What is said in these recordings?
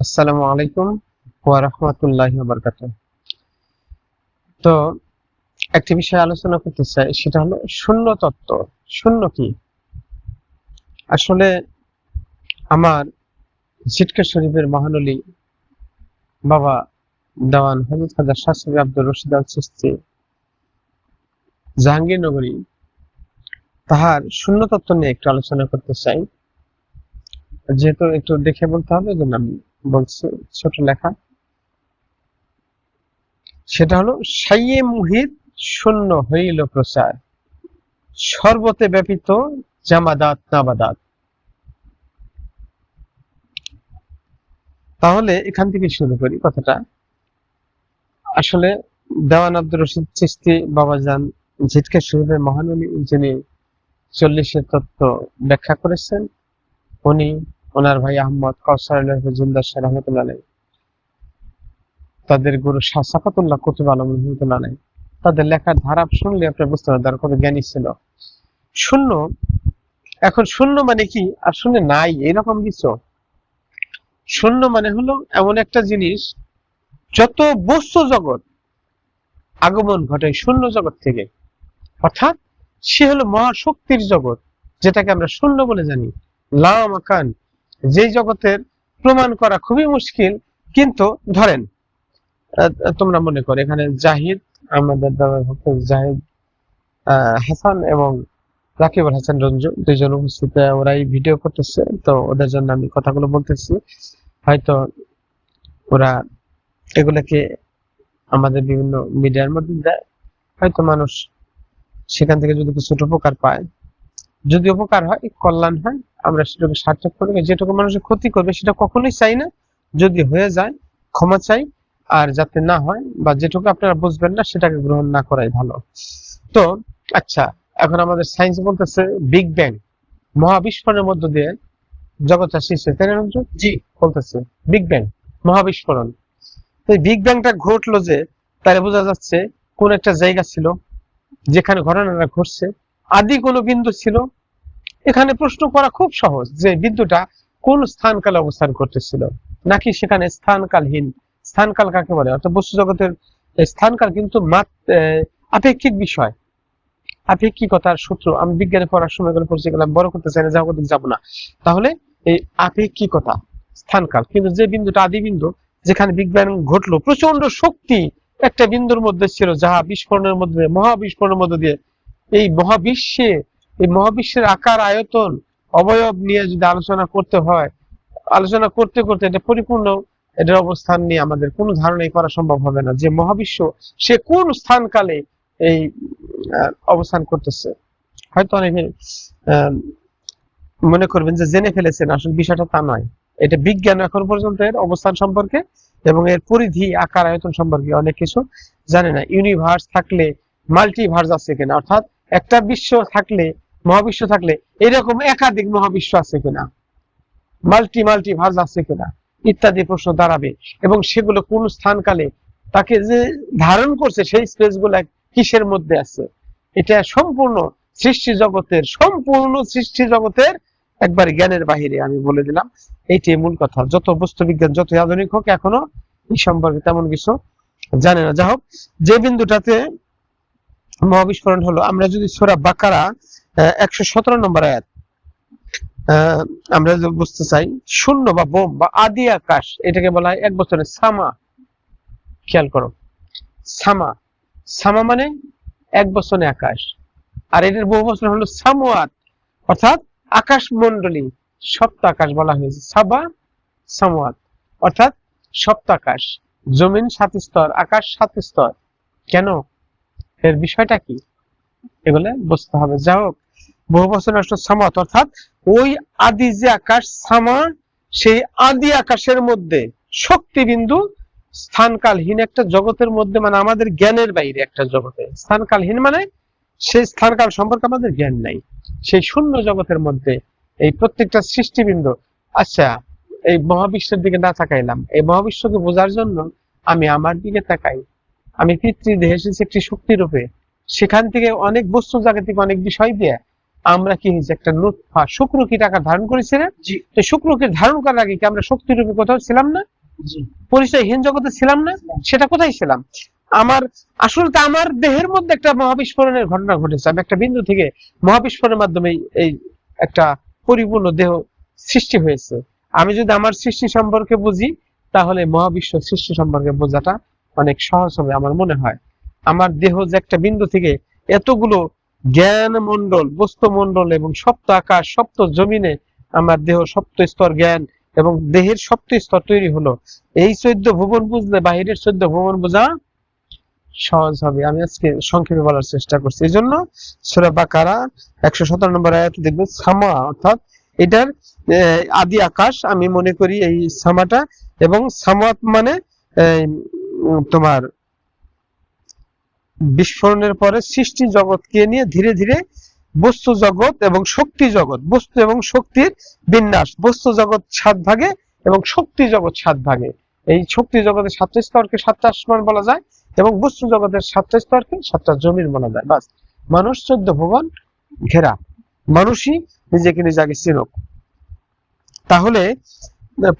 আসসালামু আলাইকুম ওয়া রাহমাতুল্লাহি ওয়া বারাকাতুহু। তো একটি বিষয়ে আলোচনা করতে চাই, সেটা হলো শূন্য তত্ত্ব। শূন্য কি? আসলে আমার জিটকা শরীফের মহানলী বাবা দেওয়ান হজরত খাজা শাসবি আব্দুর রশিদ আল চিস্তি জাহাঙ্গীরনগরী, তাহার শূন্য তত্ত্ব নিয়ে একটু আলোচনা করতে চাই। যেহেতু একটু দেখে বলতে হবে যে আমি বলছি, ছোট লেখা। সেটা হলো, সাইয়ে মুহিত শূন্য হইল প্রচার। সর্বতে ব্যাপিত জামাদাত নাবাদাত। তাহলে এখান থেকে শুরু করি কথাটা। আসলে দেওয়ান আব্দুর রশিদ চিস্তি বাবাজান ঝিটকে শহীদের মহাননী যিনি চল্লিশের তত্ত্ব ব্যাখ্যা করেছেন, উনি ওনার ভাই আহমদ কাউসার হুজুল্লাহ শাহ রহমতুল্লাহ তাদের গুরু শাহ সাফাতুল্লাহ কুতুব আলম রহমতুল্লাহ আলাই তাদের লেখার ধারা শুনলে আপনি বুঝতে পারবেন, তার কত জ্ঞানী ছিল। শূন্য, এখন শূন্য মানে কি? আর শূন্য নাই, এরকম কিছু। শূন্য মানে হলো এমন একটা জিনিস, যত বস্তু জগৎ আগমন ঘটে শূন্য জগৎ থেকে, অর্থাৎ সে হলো মহাশক্তির জগৎ, যেটাকে আমরা শূন্য বলে জানি। লাম আকান যে জগতের প্রমাণ করা খুবই মুশকিল, কিন্তু ধরেন তোমরা মনে করো এখানে জাহিদ, আমাদের জাহিদ হাসান এবং রাকিবুল হাসান রঞ্জু, দুইজন উপস্থিত ওরাই ভিডিও করতেছে। তো ওদের জন্য আমি কথাগুলো বলতেছি। হয়তো ওরা এগুলোকে আমাদের বিভিন্ন মিডিয়ার মধ্যে দেয়। হয়তো মানুষ সেখান থেকে যদি কিছু উপকার পায়। যদি উপকার হয়, কল্যাণ হয় আমরা সেটাকে সার্থক করব যেটুকু মানুষের ক্ষতি করবে সেটা কখনোই চাই না। যদি হয়ে যায় ক্ষমা চাই আর যাতে না হয় বা যেটুকু আপনারা বুঝবেন না সেটাকে গ্রহণ না করাই ভালো। তো আচ্ছা এখন আমাদের সায়েন্স বলতেছে বিগ ব্যাং মহাবিস্ফোরণের মধ্য দিয়ে জগৎটা সৃষ্টি হয়েছে। তাই না? জি। বলতেছে বিগ ব্যাং মহাবিস্ফোরণ। তো বিগ ব্যাংটা ঘটলো যে তাহলে বোঝা যাচ্ছে কোন একটা জায়গা ছিল যেখানে ঘটনাটা ঘটছে। আদি কোনো বিন্দু ছিল এখানে প্রশ্ন করা খুব সহজ যে বিন্দুটা কোন স্থানকালে অবস্থান করতেছিল? নাকি সেখানে স্থানকালহীন? স্থানকাল কাকে বলে? অর্থাৎ বস্তু জগতের স্থানকাল কিন্তু আপেক্ষিক বিষয়। আপেক্ষিকতার সূত্র। আমি বিজ্ঞানে পড়ার সময় গেলে পড়ছি গেলাম বড় করতে চাই না জগতে যাব না। তাহলে এই আপেক্ষিকতা, স্থানকাল, কিন্তু যে বিন্দুটা আদি বিন্দু, যেখানে বিজ্ঞান ঘটলো প্রচণ্ড শক্তি একটা বিন্দুর মধ্যে ছিল, যাহা বিস্ফোরণের মধ্যে মহাবিস্ফোরণের মধ্যে দিয়ে, এই মহাবিশ্বে এই মহাবিশ্বের আকার, আয়তন, অবয়ব নিয়ে যদি আলোচনা করতে হয়, আলোচনা করতে করতে এটা পরিপূর্ণ, এটার অবস্থান নিয়ে আমাদের কোনো ধারণাই করা সম্ভব হবে না যে মহাবিশ্ব সে কোন স্থানকালে এই অবস্থান করতেছে। হয়তো অনেকে মনে করবেন যে জেনে ফেলেছেন, আসলে বিষয়টা তা নয়। এটা বিজ্ঞান এখন পর্যন্ত এর অবস্থান সম্পর্কে এবং এর পরিধি, আকার, আয়তন সম্পর্কে অনেক কিছু জানে না। ইউনিভার্স থাকলে মাল্টিভার্স আছে কিনা? অর্থাৎ একটা বিশ্ব থাকলে মহাবিশ্ব থাকলে এরকম একাধিক মহাবিশ্ব আছে কিনা? মাল্টি মাল্টি ভার্স আছে কিনা? ইত্যাদি প্রশ্ন দাঁড়াবে। এবং সেগুলো কোন স্থানকালে তাকে যে ধারণ করছে সেই স্পেসগুলা কিসের মধ্যে আছে? এটা সম্পূর্ণ সৃষ্টি জগতের, সম্পূর্ণ সৃষ্টি জগতের একবার জ্ঞানের বাহিরে আমি বলে দিলাম। এইটাই মূল কথা। যত বস্তু বিজ্ঞান যত আধুনিক হোক, এখনও এই সম্পর্কে তেমন কিছু জানে না। যা হোক, যে বিন্দুটাতে মহাবিস্ফোরণ হলো, আমরা যদি সোরা বাকারা একশো সতেরো নম্বর আয়াত। আমরা বুঝতে চাই, শূন্য বা বোম বা আদি আকাশ, এটাকে বলা হয় এক বছরের সামা। খেয়াল করো। সামা। সামা মানে এক বছরে আকাশ। আর এটার বহু বছর হলো সামোয়াত, অর্থাৎ আকাশ মন্ডলী সপ্ত আকাশ বলা হয়েছে। সাবা, সামোয়াত, অর্থাৎ সপ্ত আকাশ। জমিন সাত স্তর, আকাশ সাত স্তর। কেন? এর বিষয়টা কি? এগুলো বুঝতে হবে। যা হোক বহু বছর নষ্ট সামাত, অর্থাৎ ওই আদি যে আকাশ সামা সেই আদি আকাশের মধ্যে শক্তি বিন্দু স্থানকালহীন একটা জগতের মধ্যে মানে আমাদের জ্ঞানের বাইরে একটা জগতে। স্থানকালহীন মানে সেই স্থানকাল সম্পর্কে আমাদের জ্ঞান নাই। সেই শূন্য জগতের মধ্যে এই প্রত্যেকটা সৃষ্টিবিন্দু। আচ্ছা এই মহাবিশ্বের দিকে না তাকাইলাম। এই মহাবিশ্বকে বোঝার জন্য আমি আমার দিকে তাকাই। আমি পিতৃদেহে এসেছি একটি শক্তি রূপে সেখান থেকে অনেক বস্তু জাগতিক অনেক বিষয় দিয়ে আমরা কি হয়েছে একটা নুৎফা শুক্র কি টাকা ধারণ করেছি না তো শুক্রকে ধারণ করার আগে কি আমরা শক্তি রূপে কোথাও ছিলাম না? পরিচয়হীন জগতে ছিলাম না? সেটা কোথায় ছিলাম? আমার আসলে আমার দেহের মধ্যে একটা মহাবিস্ফোরণের ঘটনা ঘটেছে। আমি একটা বিন্দু থেকে মহাবিস্ফোরণের মাধ্যমে এই একটা পরিপূর্ণ দেহ সৃষ্টি হয়েছে। আমি যদি আমার সৃষ্টি সম্পর্কে বুঝি তাহলে মহাবিশ্ব সৃষ্টি সম্পর্কে বোঝাটা অনেক সহজ হবে আমার মনে হয়। আমার দেহ যে একটা বিন্দু থেকে এতগুলো জ্ঞান মন্ডল, বস্তু মন্ডল এবং সপ্ত আকাশ, সপ্ত জমিনে আমার দেহ, সপ্ত স্তর জ্ঞান এবং দেহের সপ্ত স্তর তৈরি হলো। এই চোদ্দ ভুবন বুঝলে বাহিরের চোদ্দ ভুবন বোঝা সহজ হবে। আমি আজকে সংক্ষেপে বলার চেষ্টা করছি। এই জন্য সুরা বাকারা একশো সতেরো নম্বর আয়াত দেখবেন, সামা অর্থাৎ এটার আদি আকাশ, আমি মনে করি এই সামাটা এবং সামাত মানে তোমার বিস্ফোরণের পরে সৃষ্টি জগৎকে নিয়ে ধীরে ধীরে বস্তু জগৎ এবং শক্তি জগৎ, বস্তু এবং শক্তির বিন্যাস, বস্তু জগৎ সাত ভাগে এবং শক্তি জগৎ সাত ভাগে। এই শক্তি জগতের সাতটা স্তরকে সাতটা আসমান বলা যায় এবং বস্তু জগতের সাতটা স্তরকে সাতটা জমির বলা যায়। বাস, মানুষ চোদ্দ ভবন ঘেরা। মানুষই নিজেকে নিজে আগে চিনুক। তাহলে,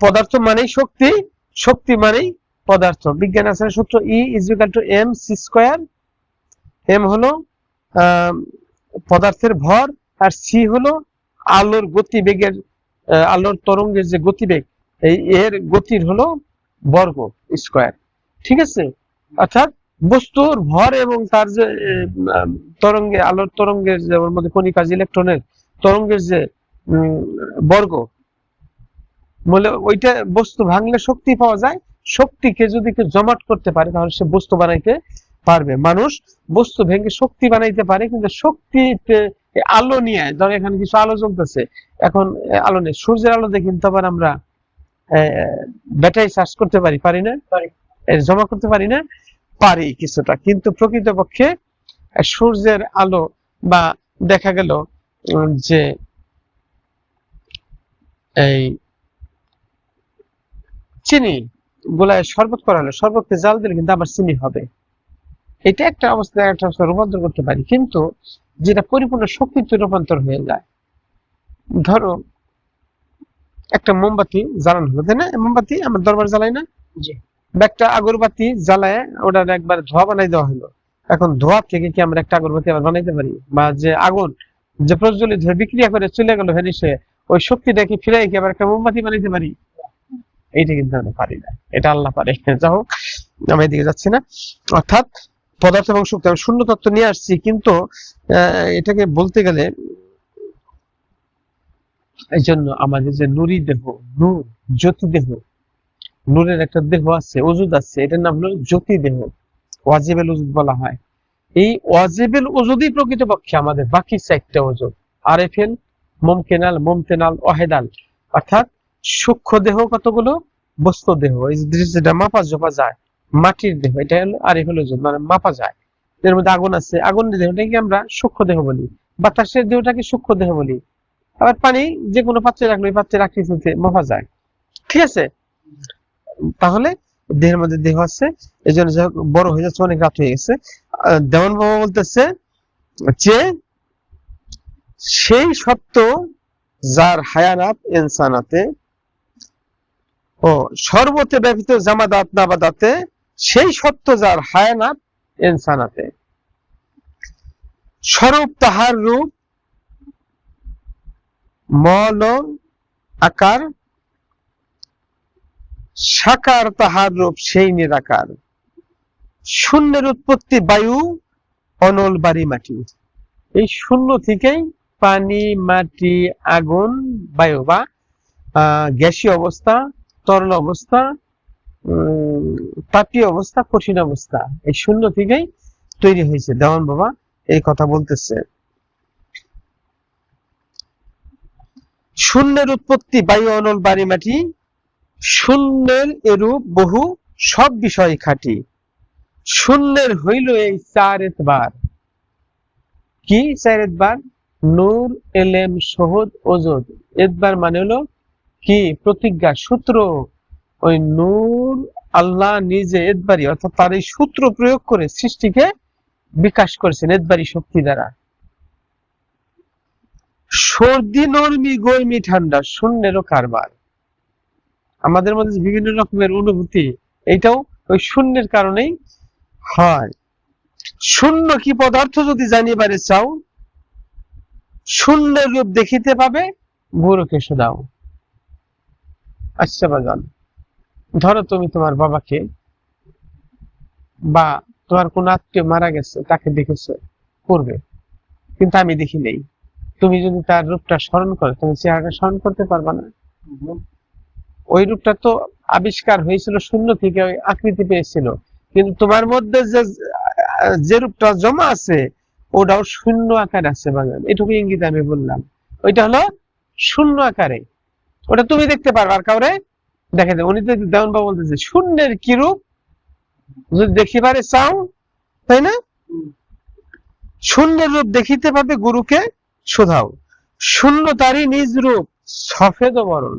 পদার্থ মানেই শক্তি শক্তি মানেই পদার্থ। বিজ্ঞান আছে সূত্র E is equal to M C square M হলো পদার্থের ভর, আর সি হলো আলোর গতিবেগের আলোর তরঙ্গের যে গতিবেগ, এই এর গতির হলো বর্গ স্কোয়ার। ঠিক আছে? অর্থাৎ বস্তুর ভর এবং তার যে তরঙ্গে, আলোর তরঙ্গের যে, ওর মধ্যে কণিকা ইলেকট্রনের তরঙ্গের যে বর্গ, বলে ওইটা বস্তু ভাঙলে শক্তি পাওয়া যায়। শক্তিকে যদি কেউ জমাট করতে পারে, তাহলে সে বস্তু বানাইতে পারবে। মানুষ বস্তু ভেঙে শক্তি বানাইতে পারে কিন্তু শক্তিতে আলো নিয়ে ধর এখানে কিছু আলো জ্বলতেছে এখন আলো নেই সূর্যের আলো দিয়ে কিন্তু আবার আমরা ব্যাটারি চার্জ করতে পারি পারি না? জমা করতে পারি না? পারি কিছুটা কিন্তু প্রকৃতপক্ষে আহ, সূর্যের আলো বা দেখা গেল যে এই চিনি গোলায় শরবত করালে শরবতকে জাল দিলে কিন্তু আবার চিনি হবে। এটা একটা অবস্থা একটা অবস্থা রূপান্তর করতে পারি। কিন্তু যেটা পরিপূর্ণ শক্তিতে রূপান্তর হয়ে যায় ধরো একটা মোমবাতি জ্বালানো হলো তাই না? মোমবাতি আমার দরবার জ্বালাই না? বা একটা আগরবাতি জ্বালায় ওটার একবার ধোয়া বানাই দেওয়া হলো। এখন ধোয়া থেকে কি আমরা একটা আগরবাতি আবার বানাইতে পারি? বা যে আগুন যে প্রজ্বলিত হয়ে বিক্রিয়া করে চলে গেল ভেনিসে ওই শক্তিটা কি ফিরে কি আবার একটা মোমবাতি বানাইতে পারি? এইটা কিন্তু আমরা পারি না। এটা আল্লাহ পারে। যা হোক আমি এদিকে যাচ্ছি না। অর্থাৎ পদার্থ এবং শক্তি, আমি শূন্য তত্ত্ব নিয়ে আসছি, কিন্তু এটাকে বলতে গেলে এই জন্য আমাদের যে নুরি দেহ নূর জ্যোতি দেহ, নূরের একটা দেহ আছে, ওজুদ আছে, এটার নাম হলো জ্যোতি দেহ, ওয়াজিবেল ওজুদ বলা হয়। এই ওয়াজিবেল ওজুদই প্রকৃতপক্ষে আমাদের বাকি চারটা ওজুদ আরেফেল মমকেনাল, মমতেনাল অহেদাল অর্থাৎ সূক্ষ্ম দেহ কতগুলো? বস্তু দেহ। এই যেটা মাপা জপা যায়। মাটির দেহ, এটা হলো আরেফেল ওজুদ মানে মাপা যায়। এর মধ্যে আগুন আছে আগুনের দেহটাকে আমরা সূক্ষ্ম দেহ বলি। বাতাসের দেহটাকে সূক্ষ্ম দেহ বলি। আবার পানি যে কোনো পাত্রে রাখলে ওই পাত্রে রাখতে ফেলতে মাপা যায়। ঠিক আছে? তাহলে দেহের মধ্যে দেহ আছে এই জন্য বড় হয়ে যাচ্ছে, অনেক রাত হয়ে গেছে। দেওয়ান বাবা বলতেছে যে, সেই সত্য যার হায়ানাত ইনসানাতে ও সর্বতে ব্যতীত জামাদাত নাবাদাতে সেই সত্য যার হায়ানাত ইনসানাতে। স্বরূপ তাহার রূপ, মল, আকার, সাকার তাহার রূপ, সেই নিরাকার। শূন্যের উৎপত্তি বায়ু, অনল বাড়ি মাটি। এই শূন্য থেকেই পানি, মাটি, আগুন, বায়ু বা গ্যাসীয় অবস্থা, তরল অবস্থা তাপীয় অবস্থা? কঠিন অবস্থা। এই শূন্য থেকেই তৈরি হয়েছে। দেওয়ান বাবা এই কথা বলতেছে। শূন্যের উৎপত্তি বায়ু, অনল বাড়ি মাটি। শূন্যের এরূপ বহু সব বিষয় খাটি। শূন্যের হইল এই চার এতবার কি চার এতবার নূর, এলেম সহদ ওজদ এতবার মানে হলো কি? প্রতিজ্ঞা, সূত্র। ওই নূর আল্লাহ নিজে এতবারই, অর্থাৎ তার এই সূত্র প্রয়োগ করে সৃষ্টিকে বিকাশ করেছেন এতবারই শক্তি দ্বারা। সর্দি, নরমি, গরমি, ঠান্ডা শূন্যেরও কারবার। আমাদের মধ্যে বিভিন্ন রকমের অনুভূতি এটাও ওই শূন্যের কারণেই হয়। শূন্য কি পদার্থ যদি জানিবারে চাও, শূন্যের রূপ দেখিতে পাবে বুড়োকে শোনাও আচ্ছা বাজান। ধরো তুমি তোমার বাবাকে বা তোমার কোন আত্মীয় মারা গেছে, তাকে দেখেছ পূর্বে কিন্তু আমি দেখি নেই। তুমি যদি তার রূপটা স্মরণ করো, তুমি চেহারাটা স্মরণ করতে পারবা না। ওই রূপটা তো আবিষ্কার হয়েছিল শূন্য থেকে ওই আকৃতি পেয়েছিল। কিন্তু তোমার মধ্যে যে যে রূপটা জমা আছে, ওটাও শূন্য আকার আছে বাগান এটুকু ইঙ্গিত আমি বললাম। ওইটা হলো শূন্য আকারে। ওটা তুমি দেখতে পারবে আর কাউরে দেখে দেবে উনি তো দেওয়ান বাবু বলতেছে শূন্যের কি রূপ? যদি দেখিবারে চাও তাই না? শূন্যের রূপ দেখিতে পাবে গুরুকে শোধাও। শূন্য তারই নিজ রূপ, সফেদ বরণ।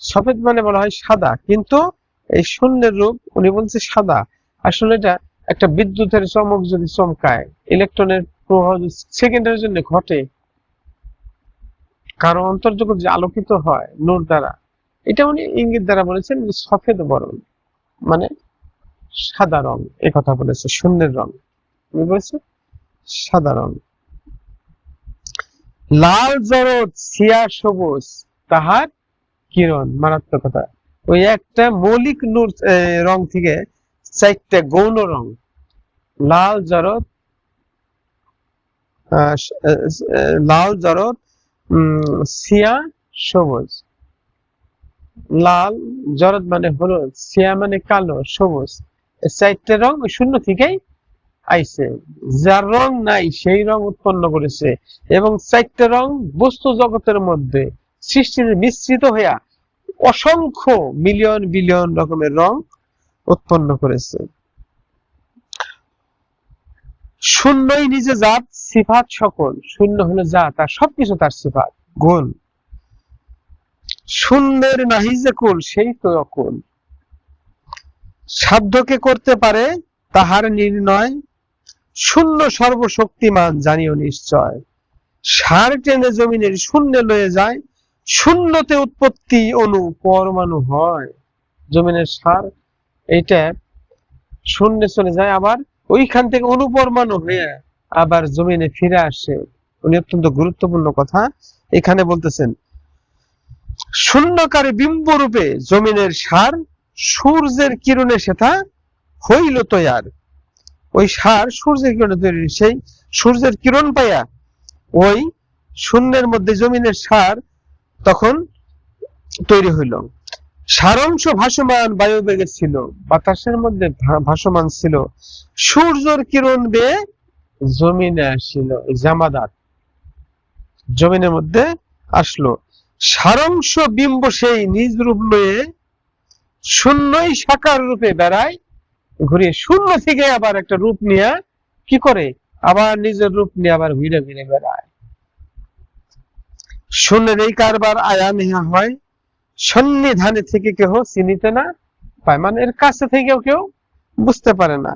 সফেদ মানে বলা হয় সাদা, কিন্তু এই শূন্যের রূপ, উনি বলছে সাদা। আসলে এটা একটা বিদ্যুতের চমক যদি চমকায়, ইলেকট্রনের প্রভাব সেকেন্ডের জন্য ঘটে। কারও অন্তর্জগৎ যে আলোকিত হয়, নূর দ্বারা, এটা উনি ইঙ্গিত দ্বারা বলেছেন সফেদ বরণ মানে সাদা রং, এ কথা বলেছে, শূন্যের রং। উনি বলেছে সাদা রং। লাল জরদ সিয়া সবুজ, তাহার কিরণ, মারাত্মকতা। ওই একটা মৌলিক নূর রং থেকে চারটে গৌণ রং। লাল জরদ লাল জরদ সিয়া সবুজ। লাল, জরদ মানে হলুদ, সিয়া মানে কালো, সবুজ। চারটে রং শূন্য থেকেই আইছে। যার রং নাই, সেই রং উৎপন্ন করেছে। এবং চারটে রং বস্তু জগতের মধ্যে সৃষ্টির মিশ্রিত হইয়া অসংখ্য মিলিয়ন, বিলিয়ন রকমের রং উৎপন্ন করেছে। শূন্যই নিজে জাত, সিফাত সকল। শূন্য হলো জাত, আর সবকিছু তার সিফাত। গুণ। শূন্যের নাহি যে কুল, সেই তো অকুল। সাধ্যকে করতে পারে, তাহার নির্ণয়। শূন্য সর্বশক্তিমান, জানিও নিশ্চয়। সার টেনে জমিনের শূন্য লয়ে যায়, শূন্যতে উৎপত্তি অনু পরমাণু হয়। জমিনের সার, এইটা শূন্যে চলে যায় আবার ওইখান থেকে অনুপরমাণু হয়ে আবার জমিনে ফিরে আসে। উনি অত্যন্ত গুরুত্বপূর্ণ কথা। এখানে বলতেছেন, শূন্যকারে বিম্ব রূপে জমিনের সার সূর্যের কিরণে সেটা হইল তৈয়ার। ওই সার সূর্যের কিরণে তৈরি, সেই সূর্যের কিরণ পাইয়া ওই শূন্যের মধ্যে জমিনের সার তখন তৈরি হইল। সারাংশ ভাসমান বায়ু বেগে ছিল, বাতাসের মধ্যে ভাসমান ছিল। সূর্যর কিরণ বেয়ে জমিনে আসছিল এই জামাদার। জমিনের মধ্যে আসলো। সারাংশ বিম্ব সেই নিজ রূপ লয়ে শূন্যই সাকার রূপে বেড়ায়, ঘুরিয়ে শূন্য থেকে আবার একটা রূপ নিয়ে কি করে? আবার নিজের রূপ নিয়ে আবার ঘুরে ঘুরে বেড়ায়। শূন্যের এই কারবার আয়া নেহা হয় সন্নিধানে থেকে কেহ চিনিতে না পায়। মানে এর কাছে থেকেও কেউ বুঝতে পারে না।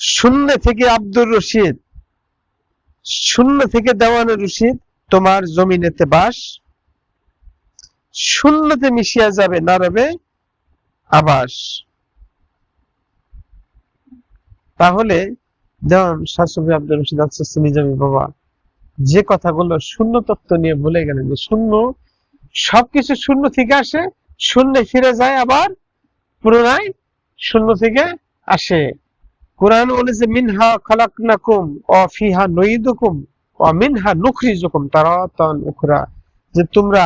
শূন্য থেকে আব্দুর রশিদ, শূন্য থেকে দেওয়ানে রশিদ, তোমার জমিনেতে বাস। শূন্যতে মিশিয়া যাবে না রবে আবাস। তাহলে যেমন শাশুড়ি আব্দুল রশিদ আফসাসি নিজামী বাবা। যে কথাগুলো শূন্য তত্ত্ব নিয়ে বলে গেলেন যে শূন্য সবকিছু শূন্য থেকে আসে, শূন্যে ফিরে যায় আবার পুনরায় শূন্য থেকে আসে। কোরআন বলেছে মিনহা খালাকনাকুম ও ফিহা নঈদুকুম ও মিনহা নুখরিজুকুম তারাতান উখরা। যে তোমরা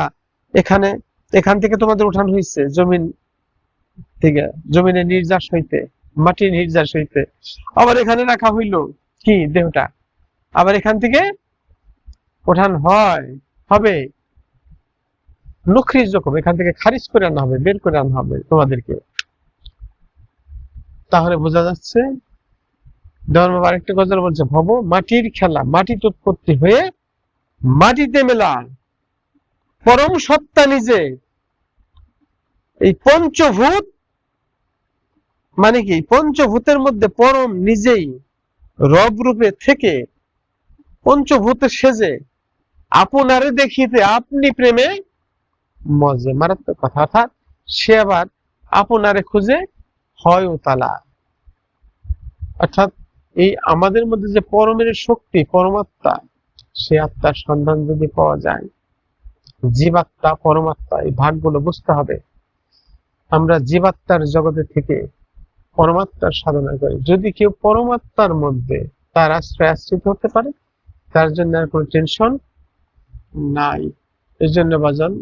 এখানে, এখান থেকে তোমাদের উঠান হয়েছে জমিন থেকে, জমিনে নির্যাস হইতে মাটির নির্যাস হইতে। আবার এখানে রাখা হইল কি দেহটা? আবার এখান থেকে ওঠান হয়। হবে নখরিজ রকম এখান থেকে খারিজ করে আনা হবে, বের করে আনা হবে তোমাদেরকে, তাহলে বোঝা যাচ্ছে বাবা আরেকটা গজল বলছে, ভব মাটির খেলা মাটিতে উৎপত্তি হয়ে মাটিতে মেলা। পরম সত্তা নিজে। এই পঞ্চভূত মানে কি? পঞ্চভূতের মধ্যে পরম নিজেই রব রূপে থেকে পঞ্চভূতে সেজে, আপনারে দেখিতে আপনি প্রেমে মজে মারাত্মক কথা অর্থাৎ সে আবার আপনারে খুঁজে হয় তালা অর্থাৎ এই আমাদের মধ্যে যে পরমের শক্তি, পরমাত্মা, সে আত্মার সন্ধান যদি পাওয়া যায়, জীবাত্মা, পরমাত্মা, এই ভাগগুলো বুঝতে হবে। আমরা জীবাত্মার জগতে থেকে পরমাত্মার সাধনা করি। যদি কেউ পরমাত্মার মধ্যে তার আশ্রয় আশ্রিত হতে পারে, তার জন্য আর কোনো টেনশন নাই। এই জন্য বাজান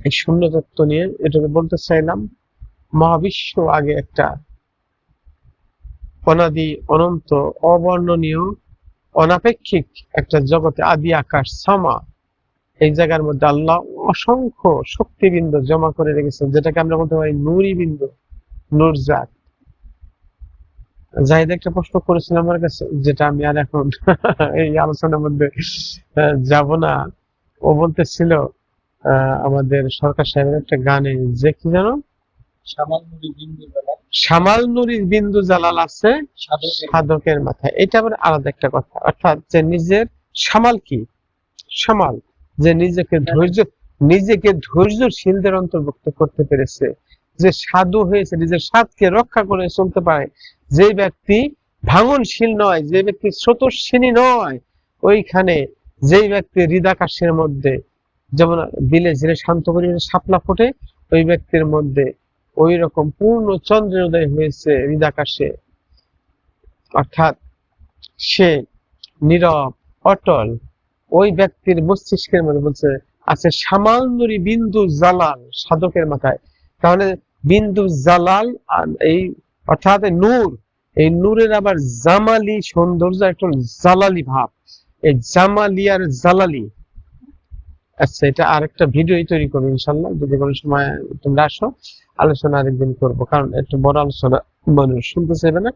এই শূন্য তত্ত্ব নিয়ে এটাকে বলতে চাইলাম, মহাবিশ্ব আগে একটা অনাদি, অনন্ত, অবর্ণনীয়, অনাপেক্ষিক একটা জগতে আদি আকাশ, সামা। এই জায়গার মধ্যে আল্লাহ অসংখ্য শক্তিবিন্দু জমা করে রেখেছেন, যেটাকে আমরা বলতে পারি নুরি বিন্দু নুরজাত। জাহিদ একটা প্রশ্ন করেছিল আমার কাছে, যেটা আমি আর এখন এই আলোচনার মধ্যে যাব না। ও বলতেছিল আমাদের সরকার সাহেবের একটা গানে যে কি জানো? সামাল সামাল নুরির বিন্দু জালাল আছে সাধকের সাধকের মাথায়। এটা আবার আলাদা একটা কথা। অর্থাৎ যে নিজের সামাল কি? সামাল যে নিজেকে ধৈর্য নিজেকে ধৈর্যশীলদের অন্তর্ভুক্ত করতে পেরেছে। যে সাধু হয়েছে নিজের স্বাদকে রক্ষা করে চলতে পারে। যে ব্যক্তি ভাঙনশীল নয় যে ব্যক্তি স্রোতস্বিনী নয় ওইখানে যেই ব্যক্তি হৃদাকাশের মধ্যে যেমন দিলে ঝিরে শান্ত পরিবেশে শাপলা ফোটে, ওই ব্যক্তির মধ্যে ওই রকম পূর্ণ চন্দ্রের উদয় হয়েছে হৃদাকাশে অর্থাৎ সে নীরব, অটল, ওই ব্যক্তির মস্তিষ্কের মধ্যে বলছে, আছে সামাল নুরি বিন্দু জালাল সাধকের মাথায়। তাহলে বিন্দু জালাল এই অর্থাৎ নূর, এই নূরের আবার জামালি সৌন্দর্য একটা জালালি ভাব। এই জামালি আর জালালি আচ্ছা এটা আরেকটা ভিডিওই তৈরি করব ইনশাল্লাহ যদি কোনো সময় তোমরা আসো আলোচনা আরেকদিন করব কারণ একটু বড় আলোচনা মানুষ শুনতে চাইবে না।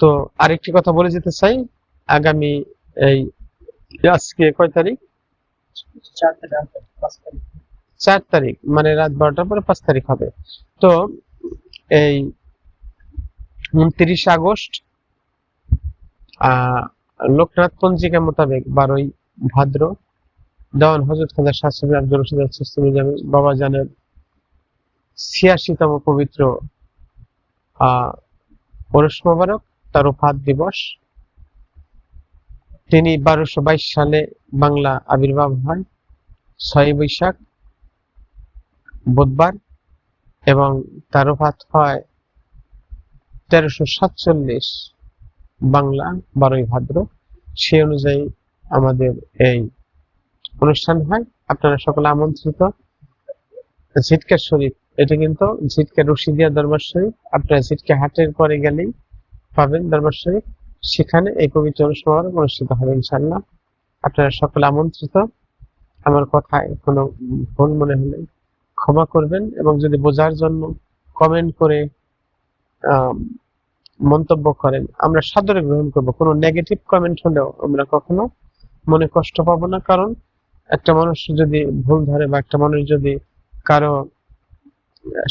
তো আরেকটি কথা বলে যেতে চাই আগামী এই আজকে কয় তারিখ? চার তারিখ, তারিখ। চার তারিখ মানে রাত বারোটার পরে পাঁচ তারিখ হবে। তো এই উনত্রিশ আগস্ট আহ লোকনাথ পঞ্জিকা মোতাবেক বারোই ভাদ্র দেওয়ান হজরত খাজা শাস্ত্রী আব্দুল রশিদ সিস্টেমি বাবা জানের ছিয়াশিতম পবিত্র আহ পরশ মোবারক, তার উফাত দিবস। তিনি বারোশো বাইশ সালে বাংলা আবির্ভাব হয়, ছয় বৈশাখ বুধবার এবং তার উপাত হয় তেরোশো সাতচল্লিশ বাংলা বারোই ভাদ্র। সে অনুযায়ী আমাদের এই অনুষ্ঠান হয়, আপনারা সকলে আমন্ত্রিত। ঝিটকা শরীফ, এটা কিন্তু ঝিটকা রশিদিয়া দরবার শরীফ। আপনারা ঝিটকা হাটের পরে গেলেই পাবেন দরবার শরীফ। সেখানে এই পবিত্র অনুষ্ঠান অনুষ্ঠিত হবে ইনশাল্লাহ আপনারা সকলে আমন্ত্রিত। আমার কথায় কোনো ভুল মনে হলে ক্ষমা করবেন এবং যদি বোঝার জন্য কমেন্ট করে মন্তব্য করেন, আমরা সাদরে গ্রহণ করব। কোনো নেগেটিভ কমেন্ট হলেও আমরা কখনো মনে কষ্ট পাবো না। কারণ একটা মানুষ যদি ভুল ধরে বা একটা মানুষ যদি কারও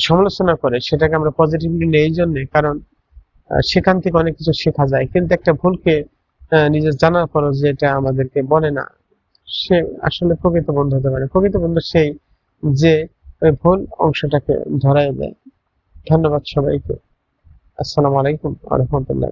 সমালোচনা করে, সেটাকে আমরা পজিটিভলি নেই জন্যে, কারণ সেখান থেকে অনেক কিছু শেখা যায়। কিন্তু একটা ভুলকে নিজের জানার পরও যে এটা আমাদেরকে বলে না, সে আসলে প্রকৃত বন্ধু হতে পারে। প্রকৃত বন্ধু সেই যে ওই ভুল অংশটাকে ধরাই দেয়। ধন্যবাদ সবাইকে। আসসালামু আলাইকুম আ রহমতুল্লাহ